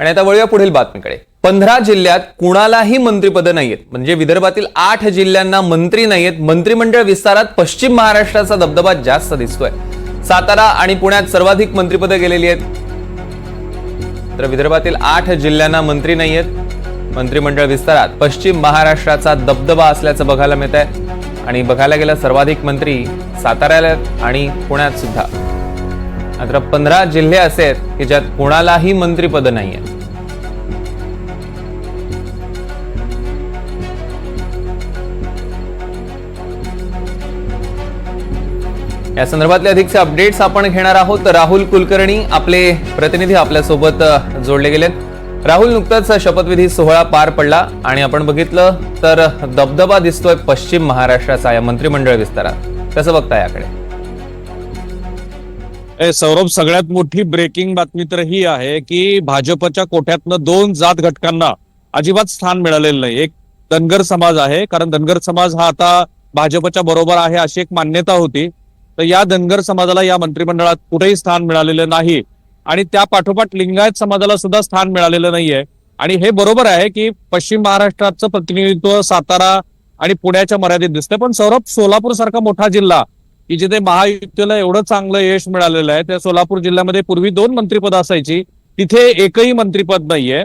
आणि आता वळूया पुढील बातमीकडे. पंधरा जिल्ह्यात कुणालाही मंत्रिपदं नाहीयेत. म्हणजे विदर्भातील आठ जिल्ह्यांना मंत्री नाहीयेत. मंत्रिमंडळ विस्तारात पश्चिम महाराष्ट्राचा दबदबा जास्त दिसतोय. सातारा आणि पुण्यात सर्वाधिक मंत्रिपदं गेलेली आहेत. तर विदर्भातील आठ जिल्ह्यांना मंत्री नाहीयेत. मंत्रिमंडळ विस्तारात पश्चिम महाराष्ट्राचा दबदबा असल्याचं बघायला मिळत आहे आणि बघायला गेलं सर्वाधिक मंत्री साताऱ्याला आणि पुण्यात सुद्धा. मात्र पंधरा जिल्हे असे आहेत की ज्यात कोणालाही मंत्रिपद नाही आहे या संदर्भातले अधिकचे अपडेट्स आपण घेणार आहोत. राहुल कुलकर्णी आपले प्रतिनिधी आपल्यासोबत जोडले गेलेत. राहुल नुकताच शपथविधी सोहळा पार पडला आणि आपण बघितलं तर दबदबा दिसतोय पश्चिम महाराष्ट्राचा या मंत्रिमंडळ विस्तारात. कसं बघता याकडे? सौरभ सगळ्यात मोठी ब्रेकिंग बातमी तर ही आहे की भाजपच्या कोट्यातनं दोन जात घटकांना अजिबात स्थान मिळालेलं नाही. एक धनगर समाज आहे कारण धनगर समाज हा आता भाजपच्या बरोबर आहे अशी एक मान्यता होती. तर या धनगर समाजाला या मंत्रिमंडळात कुठेही स्थान मिळालेलं नाही. आणि त्या पाठोपाठ लिंगायत समाजाला सुद्धा स्थान मिळालेलं नाहीये. आणि हे बरोबर आहे की पश्चिम महाराष्ट्राचं प्रतिनिधित्व सातारा आणि पुण्याच्या मर्यादित दिसतंय. पण सौरभ सोलापूर सारखा मोठा जिल्हा की जिथे महायुतीला एवढं चांगलं यश मिळालेलं आहे त्या सोलापूर जिल्ह्यामध्ये पूर्वी दोन मंत्रिपद असायची तिथे एकही मंत्रिपद नाहीये.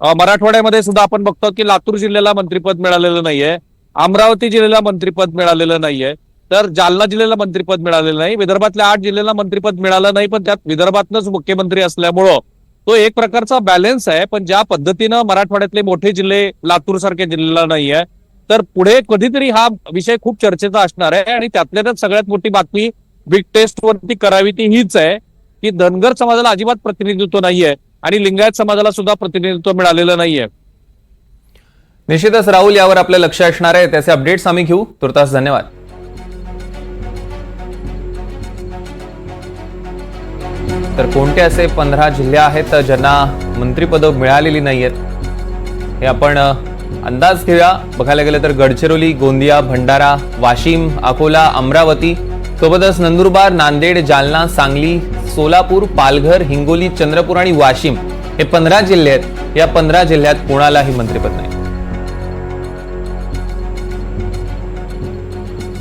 मराठवाड्यामध्ये सुद्धा आपण बघतो की लातूर जिल्ह्याला मंत्रिपद मिळालेलं नाहीये अमरावती जिल्ह्याला मंत्रिपद मिळालेलं नाहीये तर जालना जिल्ह्याला मंत्रिपद मिळालेलं नाही विदर्भातल्या आठ जिल्ह्याला मंत्रिपद मिळालं नाही पण त्यात विदर्भातनच मुख्यमंत्री असल्यामुळं तो एक प्रकारचा बॅलन्स आहे पण ज्या पद्धतीनं मराठवाड्यातले मोठे जिल्हे लातूर सारख्या जिल्ह्याला नाहीये तर पुढे कधीतरी हा विषय खूप चर्चेचा असणार आहे आणि त्यातल्या त्यात सगळ्यात मोठी बातमी बिग टेस्ट वरती करावी ती हीच आहे की धनगर समाजाला अजिबात प्रतिनिधित्व नाहीये आणि लिंगायत समाजाला सुद्धा प्रतिनिधित्व मिळालेलं नाहीये. निश्चितच राहुल यावर आपलं लक्ष असणार आहे त्याचे अपडेट्स आम्ही घेऊ. तुर्तास धन्यवाद. तर कोणते असे पंधरा जिल्हे आहेत ज्यांना मंत्रिपदं मिळालेली नाहीयेत? हे आपण अंदाज घेऊया. बघायला गेलं तर गडचिरोली गोंदिया भंडारा वाशिम अकोला अमरावती सोबतच नंदुरबार नांदेड जालना सांगली सोलापूर पालघर हिंगोली चंद्रपूर आणि वाशिम हे पंधरा जिल्हे आहेत. या पंधरा जिल्ह्यात कोणालाही मंत्रिपद नाही.